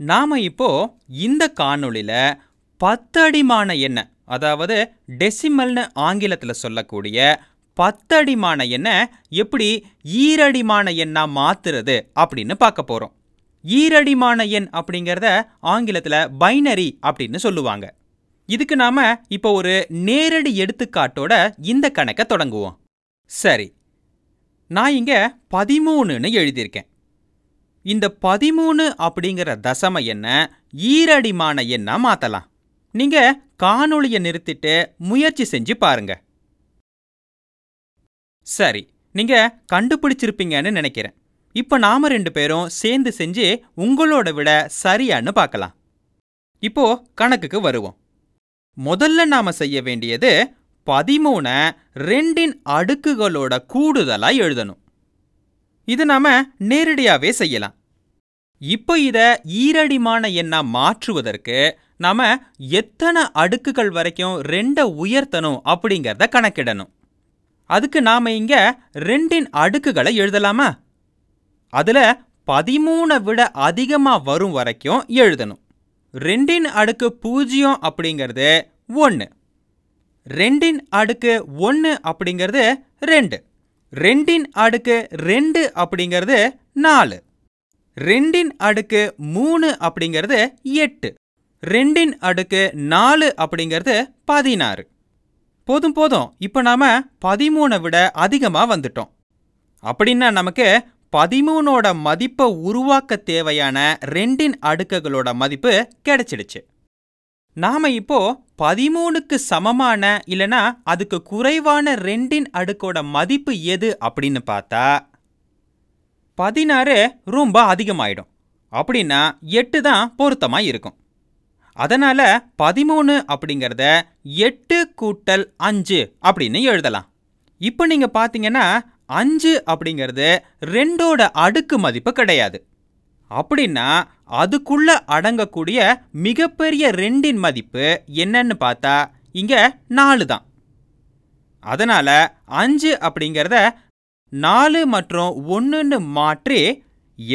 நாம இப்போ இந்த காணொளியில பத்தடிமான எண்ணெய் அதாவது டெசிமல்னு ஆங்கிலத்தில் சொல்லக்கூடிய பத்தடிமான எண்ணெய் எப்படி ஈரடிமான எண்ணா மாத்துறது அப்படின்னு பார்க்க போறோம். ஈரடிமான எண் அப்படிங்கிறத ஆங்கிலத்தில் பைனரி அப்படின்னு சொல்லுவாங்க. இதுக்கு நாம இப்போ ஒரு நேரடி எடுத்துக்காட்டோட இந்த கணக்கை தொடங்குவோம். சரி நான் இங்க பதிமூணுன்னு எழுதியிருக்கேன். இந்த பதிமூணு அப்படிங்கிற தசம எண்ணை ஈரடிமான எண்ணா மாத்தலாம். நீங்க காணொளியை நிறுத்திட்டு முயற்சி செஞ்சு பாருங்க. சரி நீங்க கண்டுபிடிச்சிருப்பீங்கன்னு நினைக்கிறேன். இப்போ நாம ரெண்டு பேரும் சேர்ந்து செஞ்சு உங்களோட விட சரியான்னு பார்க்கலாம் இப்போ கணக்குக்கு வருவோம். முதல்ல நாம செய்ய வேண்டியது பதிமூணை ரெண்டின் அடுக்குகளோட கூடுதலா எழுதணும். இது நாம நேரடியாவே செய்யலாம். இப்போ இத ஈரடிமான எண்ணா மாற்றுவதற்கு நாம எத்தனை அடுக்குகள் வரைக்கும் ரெண்டை உயர்த்தணும் அப்படிங்கிறத கணக்கிடணும். அதுக்கு நாம இங்க ரெண்டின் அடுக்குகளை எழுதலாமா? அதுல பதிமூணை விட அதிகமா வரும் வரைக்கும் எழுதணும். ரெண்டின் அடுக்கு பூஜ்ஜியம் அப்படிங்கிறது ஒன்று ரெண்டின் அடுக்கு ஒன்று அப்படிங்கிறது ரெண்டு. ரெண்டின் அடுக்கு ரெண்டு அப்படிங்கிறது நாலு. ரெண்டின் அடுக்கு மூணு அப்படிங்கிறது எட்டு. ரெண்டின் அடுக்கு நாலு அப்படிங்கிறது பதினாறு. போதும் போதும். இப்போ நாம பதிமூணை விட அதிகமாக வந்துட்டோம். அப்படின்னா நமக்கு பதிமூணோட மதிப்பை உருவாக்க தேவையான ரெண்டின் அடுக்குகளோட மதிப்பு கிடைச்சிடுச்சு. நாம இப்போ பதிமூணுக்கு சமமான இல்லனா அதுக்கு குறைவான ரெண்டின் அடுக்கோட மதிப்பு எது அப்படின்னு பார்த்தா பதினாறு ரொம்ப அதிகமாயிடும். அப்படின்னா எட்டு தான் பொருத்தமாக இருக்கும். அதனால் பதிமூணு அப்படிங்கிறத எட்டு கூட்டல் அஞ்சு அப்படின்னு எழுதலாம். இப்போ நீங்கள் பார்த்தீங்கன்னா அஞ்சு அப்படிங்கிறது ரெண்டோட அடுக்கு மதிப்பு கிடையாது. அப்படின்னா அதுக்குள்ள அடங்கக்கூடிய மிகப்பெரிய ரெண்டின் மதிப்பு என்னன்னு பார்த்தா இங்க நாலு தான். அதனால அஞ்சு அப்படிங்கிறத நாலு மற்றும் ஒன்றுன்னு மாற்றி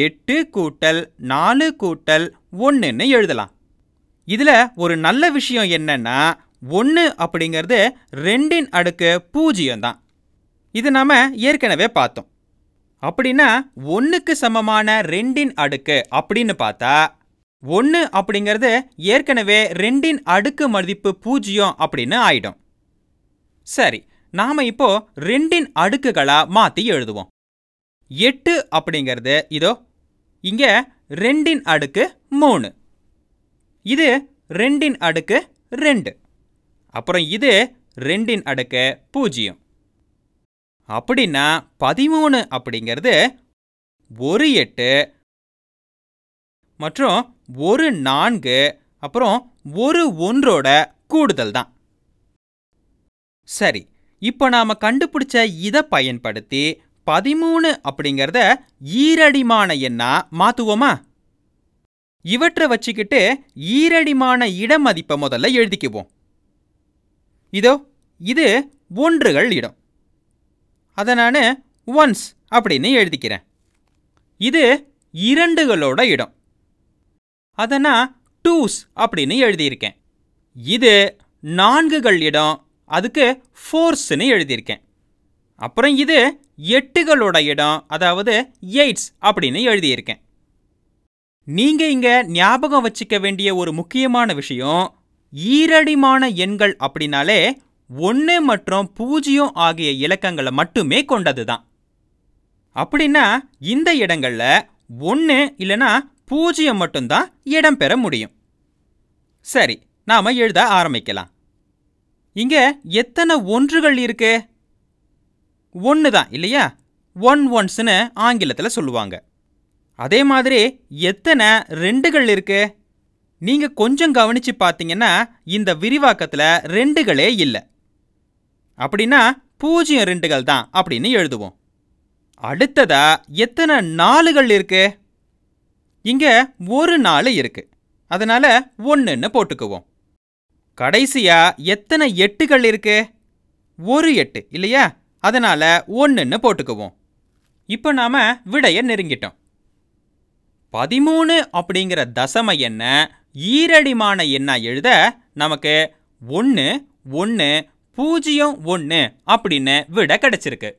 எட்டு கூட்டல் நாலு கூட்டல் ஒன்றுன்னு எழுதலாம். இதில் ஒரு நல்ல விஷயம் என்னன்னா ஒன்று அப்படிங்கிறது ரெண்டின் அடுக்கு பூஜ்ஜியம் தான். இது நாம் ஏற்கனவே பார்த்தோம். அப்படின்னா ஒன்றுக்கு சமமான ரெண்டின் அடுக்கு அப்படின்னு பார்த்தா ஒன்று அப்படிங்கிறது ஏற்கனவே ரெண்டின் அடுக்கு மதிப்பு பூஜ்ஜியம் அப்படின்னு ஆயிடும். சரி நாம இப்போ ரெண்டின் அடுக்குகளா மாத்தி எழுதுவோம். எட்டு அப்படிங்கிறது இதோ இங்க ரெண்டின் அடுக்கு மூணு. இது ரெண்டின் அடுக்கு ரெண்டு. அப்புறம் இது ரெண்டின் அடுக்கு பூஜ்ஜியம். அப்படின்னா பதிமூணு அப்படிங்கிறது ஒரு எட்டு மற்றும் ஒரு நான்கு அப்புறம் ஒரு ஒன்றோட கூடுதல் தான். சரி இப்போ நாம் கண்டுபிடிச்ச இதை பயன்படுத்தி பதிமூணு அப்படிங்கிறத ஈரடிமான எண்ணா மாற்றுவோமா இவற்றை வச்சுக்கிட்டு ஈரடிமான இடமதிப்பை முதல்ல எழுதிக்குவோம். இதோ இது ஒன்றுகள் இடம். அதை நான் ஒன்ஸ் அப்படின்னு எழுதிக்கிறேன். இது இரண்டுகளோட இடம். அதை நான் டூஸ் அப்படின்னு எழுதியிருக்கேன். இது நான்குகள் இடம் அதுக்கு ஃபோர்ஸ்னு எழுதியிருக்கேன். அப்புறம் இது எட்டுகளோட இடம் அதாவது எய்ட்ஸ் அப்படின்னு எழுதியிருக்கேன். நீங்கள் இங்கே ஞாபகம் வச்சுக்க வேண்டிய ஒரு முக்கியமான விஷயம் ஈரடிமான எண்கள் அப்படின்னாலே ஒன்று மற்றும் பூஜ்ஜியம் ஆகிய இலக்கங்களை மட்டுமே கொண்டது தான் அப்படின்னா இந்த இடங்கள்ல ஒன்று இல்லைனா பூஜ்ஜியம் மட்டும்தான் இடம் பெற முடியும். சரி நாம எழுத ஆரம்பிக்கலாம். இங்க எத்தனை ஒன்றுகள் இருக்கு? ஒன்று தான் இல்லையா? ஒன் ஒன்ஸ்னு ஆங்கிலத்தில் சொல்லுவாங்க. அதே மாதிரி எத்தனை ரெண்டுகள் இருக்கு? நீங்க கொஞ்சம் கவனிச்சு பார்த்தீங்கன்னா இந்த விரிவாக்கத்தில் ரெண்டுகளே இல்லை. அப்படின்னா பூஜ்ஜியம் ரெண்டுகள் தான் அப்படின்னு எழுதுவோம். அடுத்ததா எத்தனை நாலுகள் இருக்கு? இங்கே ஒரு நாலு இருக்கு. அதனால ஒன்றுன்னு போட்டுக்குவோம். கடைசியா எத்தனை எட்டுகள் இருக்கு? ஒரு எட்டு இல்லையா? அதனால ஒன்றுன்னு போட்டுக்குவோம். இப்போ நாம் விடையை நெருங்கிட்டோம். பதிமூணு அப்படிங்கிற தசம எண்ணை ஈரடிமான எண்ணா எழுத நமக்கு ஒன்று ஒன்று பூஜ்ஜியம் ஒன்று அப்படின்னு விட கிடைச்சிருக்கு.